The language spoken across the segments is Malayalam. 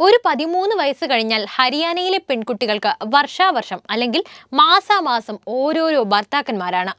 ഒരു പതിമൂന്ന് വയസ്സ് കഴിഞ്ഞാൽ ഹരിയാനയിലെ പെൺകുട്ടികൾക്ക് വർഷാവർഷം അല്ലെങ്കിൽ മാസാമാസം ഓരോരോ ഭർത്താക്കന്മാരാണ്.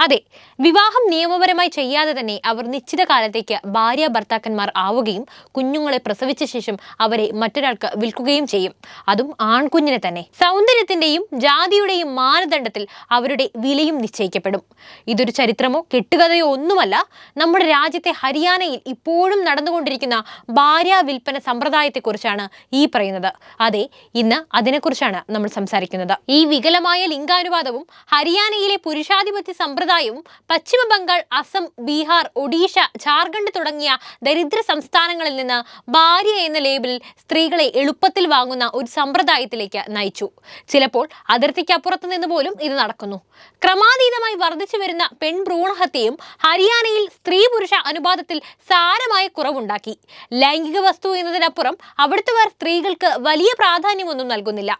അതെ വിവാഹം നിയമപരമായി ചെയ്യാതെ തന്നെ അവർ നിശ്ചിത കാലത്തേക്ക് ഭാര്യ ഭർത്താക്കന്മാർ ആവുകയും കുഞ്ഞുങ്ങളെ പ്രസവിച്ച ശേഷം അവരെ മറ്റൊരാൾക്ക് വിൽക്കുകയും ചെയ്യും. അതും ആൺകുഞ്ഞിനെ തന്നെ. സൗന്ദര്യത്തിന്റെയും ജാതിയുടെയും മാനദണ്ഡത്തിൽ അവരുടെ വിലയും നിശ്ചയിക്കപ്പെടും. ഇതൊരു ചരിത്രമോ കെട്ടുകഥയോ ഒന്നുമല്ല. നമ്മുടെ രാജ്യത്തെ ഹരിയാനയിൽ ഇപ്പോഴും നടന്നുകൊണ്ടിരിക്കുന്ന ഭാര്യ വിൽപ്പന സമ്പ്രദായത്തെക്കുറിച്ചാണ് ഈ പറയുന്നത്. അതെ ഇന്ന് അതിനെക്കുറിച്ചാണ് നമ്മൾ സംസാരിക്കുന്നത്. ഈ വികലമായ ലിംഗാനുവാദവും ഹരിയാനയിലെ പുരുഷാധിപത്യ സമ്പ്രദായവും പശ്ചിമ ബംഗാൾ അസം ബീഹാർ ഒഡീഷ ജാർഖണ്ഡ് തുടങ്ങിയ ദരിദ്ര സംസ്ഥാനങ്ങളിൽ നിന്ന് ഭാര്യ എന്ന ലേബലിൽ സ്ത്രീകളെ എളുപ്പത്തിൽ വാങ്ങുന്ന ഒരു സമ്പ്രദായത്തിലേക്ക് നയിച്ചു. ചിലപ്പോൾ അതിർത്തിക്കപ്പുറത്ത് നിന്ന് പോലും ഇത് നടക്കുന്നു. ക്രമാതീതമായി വർദ്ധിച്ചു വരുന്ന പെൺഭ്രൂണഹത്യയും ഹരിയാനയിൽ സ്ത്രീ പുരുഷ അനുപാതത്തിൽ സാരമായ കുറവുണ്ടാക്കി. ലൈംഗിക വസ്തു എന്നതിനപ്പുറം അവിടുത്തുകാർ സ്ത്രീകൾക്ക് വലിയ പ്രാധാന്യമൊന്നും നൽകുന്നില്ല.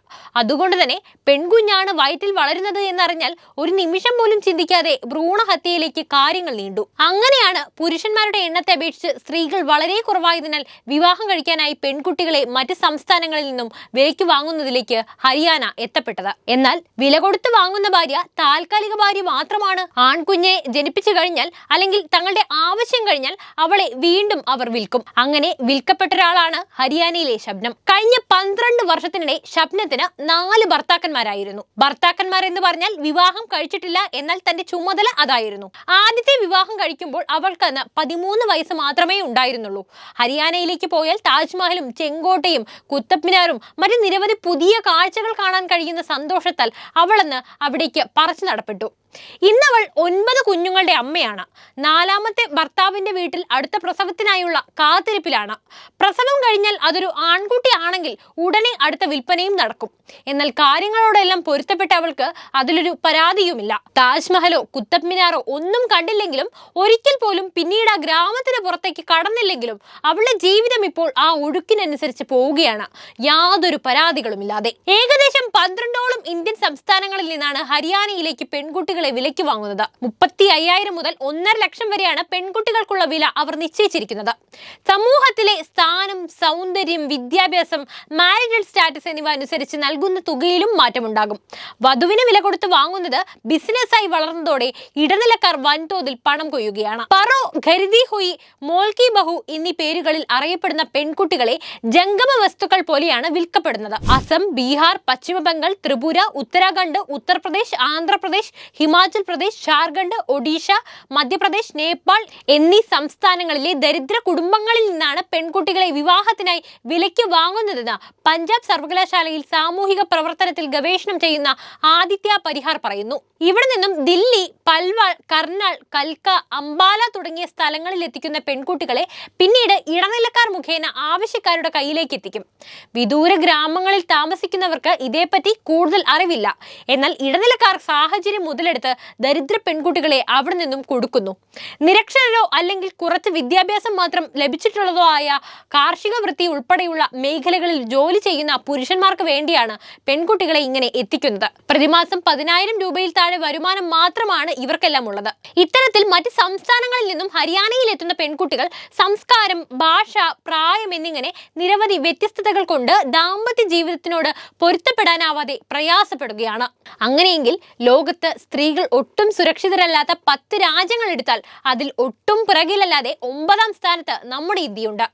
അതുകൊണ്ട് തന്നെ പെൺകുഞ്ഞാണ് വയറ്റിൽ വളരുന്നത് എന്നറിഞ്ഞാൽ ഒരു നിമിഷം പോലും ചിന്തിക്കാതെ ഭ്രൂണഹത്യയിലേക്ക് കാര്യങ്ങൾ നീണ്ടു. അങ്ങനെയാണ് പുരുഷന്മാരുടെ എണ്ണത്തെ അപേക്ഷിച്ച് സ്ത്രീകൾ വളരെ കുറവായതിനാൽ വിവാഹം കഴിക്കാനായി പെൺകുട്ടികളെ മറ്റ് സംസ്ഥാനങ്ങളിൽ നിന്നും വിലയ്ക്ക് വാങ്ങുന്നതിലേക്ക് ഹരിയാന എത്തപ്പെട്ടത്. എന്നാൽ വില കൊടുത്ത് വാങ്ങുന്ന ഭാര്യ താൽക്കാലിക ഭാര്യ മാത്രമാണ് ആൺകുഞ്ഞെ ജനിപ്പിച്ചു കഴിഞ്ഞാൽ അല്ലെങ്കിൽ തങ്ങളുടെ ആവശ്യം കഴിഞ്ഞാൽ അവളെ വീണ്ടും അവർ വിൽക്കും. അങ്ങനെ വിൽക്കപ്പെട്ട ഒരാളാണ് ഹരിയാനയിലെ ശബ്നം. കഴിഞ്ഞ പന്ത്രണ്ട് വർഷത്തിനിടെ ശബ്നത്തിന് നാല് ഭർത്താക്കന്മാരായിരുന്നു. ഭർത്താക്കന്മാർ എന്ന് പറഞ്ഞാൽ വിവാഹം കഴിച്ചിട്ടില്ല എന്നാൽ തന്റെ ചുമതല അതായിരുന്നു. ആദ്യത്തെ വിവാഹം കഴിക്കുമ്പോൾ അവൾക്കന്ന് പതിമൂന്ന് വയസ്സ് മാത്രമേ ഉണ്ടായിരുന്നുള്ളൂ. ഹരിയാനയിലേക്ക് പോയാൽ താജ്മഹലും ചെങ്കോട്ടയും കുത്തബ് മിനാറും മറ്റ് നിരവധി പുതിയ കാഴ്ചകൾ കാണാൻ കഴിയുന്ന സന്തോഷത്താൽ അവളന്ന് അവിടേക്ക് പറച്ചു നടപ്പെട്ടു. ഇന്നവൾ ഒൻപത് കുഞ്ഞുങ്ങളുടെ അമ്മയാണ്. നാലാമത്തെ ഭർത്താവിന്റെ വീട്ടിൽ അടുത്ത പ്രസവത്തിനായുള്ള കാത്തിരിപ്പിലാണ്. പ്രസവം കഴിഞ്ഞാൽ അതൊരു ആൺകുട്ടി ആണെങ്കിൽ ഉടനെ അടുത്ത വിൽപ്പനയും നടക്കും. എന്നാൽ കാര്യങ്ങളോടെല്ലാം പൊരുത്തപ്പെട്ട അവൾക്ക് അതിലൊരു പരാതിയുമില്ല. താജ്മഹലോ കുത്തബ് മിനാറോ ഒന്നും കണ്ടില്ലെങ്കിലും ഒരിക്കൽ പോലും പിന്നീട് ആ ഗ്രാമത്തിന് പുറത്തേക്ക് കടന്നില്ലെങ്കിലും അവളുടെ ജീവിതം ഇപ്പോൾ ആ ഒഴുക്കിനനുസരിച്ച് പോവുകയാണ്. യാതൊരു പരാതികളുമില്ലാതെ. ഏകദേശം പന്ത്രണ്ടോളം ഇന്ത്യൻ സംസ്ഥാനങ്ങളിൽ നിന്നാണ് ഹരിയാനയിലേക്ക് പെൺകുട്ടികളെ വിലയ്ക്ക് വാങ്ങുന്നത്. മുപ്പത്തി അയ്യായിരം മുതൽ ഒന്നര ലക്ഷം വരെയാണ് പെൺകുട്ടികൾക്കുള്ള വില അവർ നിശ്ചയിച്ചിരിക്കുന്നത്. സമൂഹത്തിലെ സ്ഥാനം സൗന്ദര്യം വിദ്യാഭ്യാസം മാരിറ്റൽ സ്റ്റാറ്റസ് എന്നിവ അനുസരിച്ച് നൽകുന്ന തുകയിലും മാറ്റമുണ്ടാകും. വധുവിന് വില കൊടുത്ത് വാങ്ങുന്നത് ബിസിനസ്സായി വളർന്നതോടെ ഇടനിലക്കാർ വൻതോതിൽ പണം കൊയ്യുകയാണ്. പറോ ഖരിദി ഹുയി മോൾക്കി ബഹു എന്നീ പേരുകളിൽ അറിയപ്പെടുന്ന പെൺകുട്ടികളെ ജംഗമ വസ്തുക്കൾ പോലെയാണ് വിൽക്കപ്പെടുന്നത്. അസം ബീഹാർ പശ്ചിമ ബംഗാൾ ത്രിപുര ഉത്തരാഖണ്ഡ് ഉത്തർപ്രദേശ് ആന്ധ്രാപ്രദേശ് ഹിമാചൽ പ്രദേശ് ജാർഖണ്ഡ് ഒഡീഷ മധ്യപ്രദേശ് നേപ്പാൾ എന്നീ സംസ്ഥാനങ്ങളിലെ ദരിദ്ര കുടുംബങ്ങളിൽ നിന്നാണ് പെൺകുട്ടികളെ വിവാഹത്തിനായി വിലയ്ക്ക് വാങ്ങുന്നതെന്ന് പഞ്ചാബ് സർവകലാശാലയിൽ സാമൂഹിക പ്രവർത്തനത്തിൽ ഗവേഷണം ചെയ്യുന്ന ആദിത്യ പരിഹാർ പറയുന്നു. ഇവിടെ നിന്നും ദില്ലി പൽവാൾ കർണാൾ കൽക്ക അംബാല തുടങ്ങിയ സ്ഥലങ്ങളിൽ എത്തിക്കുന്ന പെൺകുട്ടികളെ പിന്നീട് ഇടനിലക്കാർ മുഖേന ആവശ്യക്കാരുടെ കയ്യിലേക്ക് എത്തിക്കും. വിദൂര ഗ്രാമങ്ങളിൽ താമസിക്കുന്നവർക്ക് ഇതേപ്പറ്റി കൂടുതൽ അറിവില്ല. എന്നാൽ ഇടനിലക്കാർ സാഹചര്യം മുതലെടുത്ത് ദരിദ്ര പെൺകുട്ടികളെ അവിടെ നിന്നും കൊടുക്കുന്നു. നിരക്ഷരരോ അല്ലെങ്കിൽ കുറച്ച് വിദ്യാഭ്യാസം മാത്രം ലഭിച്ചിട്ടുള്ളതോ ആയ കാർഷിക വൃത്തി ഉൾപ്പെടെയുള്ള മേഖലകളിൽ ജോലി ചെയ്യുന്ന പുരുഷന്മാർക്ക് വേണ്ടിയാണ് പെൺകുട്ടികളെ ഇങ്ങനെ എത്തിക്കുന്നത്. പ്രതിമാസം പതിനായിരം രൂപയിൽ താഴെ വരുമാനം മാത്രമാണ് ഇവർക്കെല്ലാം ഉള്ളത്. ഇത്തരത്തിൽ മറ്റ് സംസ്ഥാനങ്ങളിൽ നിന്നും ഹരിയാനയിൽ എത്തുന്ന പെൺകുട്ടികൾ സംസ്കാരം ഭാഷ പ്രായം എന്നിങ്ങനെ നിരവധി വ്യത്യസ്തതകൾ കൊണ്ട് ദാമ്പത്യ ജീവിതത്തിനോട് പൊരുത്തപ്പെടാനാവാതെ പ്രയാസപ്പെടുകയാണ്. അങ്ങനെയെങ്കിൽ ലോകത്ത് സ്ത്രീകൾ ഒട്ടും സുരക്ഷിതരല്ലാത്ത പത്ത് രാജ്യങ്ങൾ എടുത്താൽ അതിൽ ഒട്ടും പിറകിലല്ലാതെ ഒമ്പതാം സ്ഥാനത്ത് നമ്മുടെ ഇന്ത്യയുണ്ട്.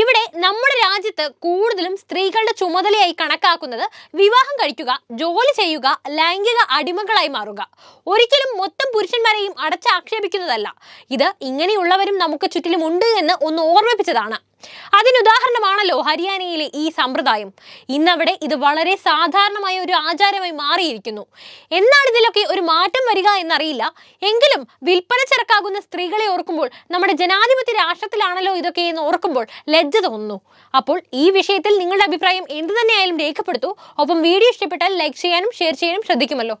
ഇവിടെ നമ്മുടെ രാജ്യത്ത് കൂടുതലും സ്ത്രീകളുടെ ചുമതലയായി കണക്കാക്കുന്നത് വിവാഹം കഴിക്കുക ജോലി ചെയ്യുക ലൈംഗിക അടിമകളായി മാറുക. ഒരിക്കലും മൊത്തം പുരുഷന്മാരെയും അടച്ചാക്ഷേപിക്കുന്നതല്ല ഇത് ഇങ്ങനെയുള്ളവരും നമുക്ക് ചുറ്റിലും ഉണ്ട് എന്ന് ഒന്ന് ഓർമ്മിപ്പിച്ചതാണ്. അതിനുദാഹരണമാണല്ലോ ഹരിയാനയിലെ ഈ സമ്പ്രദായം. ഇന്നവിടെ ഇത് വളരെ സാധാരണമായ ഒരു ആചാരമായി മാറിയിരിക്കുന്നു. എന്നാണ് ഇതിലൊക്കെ ഒരു മാറ്റം വരിക എന്നറിയില്ല. എങ്കിലും വിൽപ്പന ചരക്കാകുന്ന സ്ത്രീകളെ ഓർക്കുമ്പോൾ നമ്മുടെ ജനാധിപത്യ രാഷ്ട്രത്തിലാണല്ലോ ഇതൊക്കെ എന്ന് ഓർക്കുമ്പോൾ ലജ്ജ തോന്നുന്നു. അപ്പോൾ ഈ വിഷയത്തിൽ നിങ്ങളുടെ അഭിപ്രായം എന്ത് തന്നെയായാലും രേഖപ്പെടുത്തൂ. ഒപ്പം വീഡിയോ ഇഷ്ടപ്പെട്ടാൽ ലൈക്ക് ചെയ്യാനും ഷെയർ ചെയ്യാനും ശ്രദ്ധിക്കുമല്ലോ.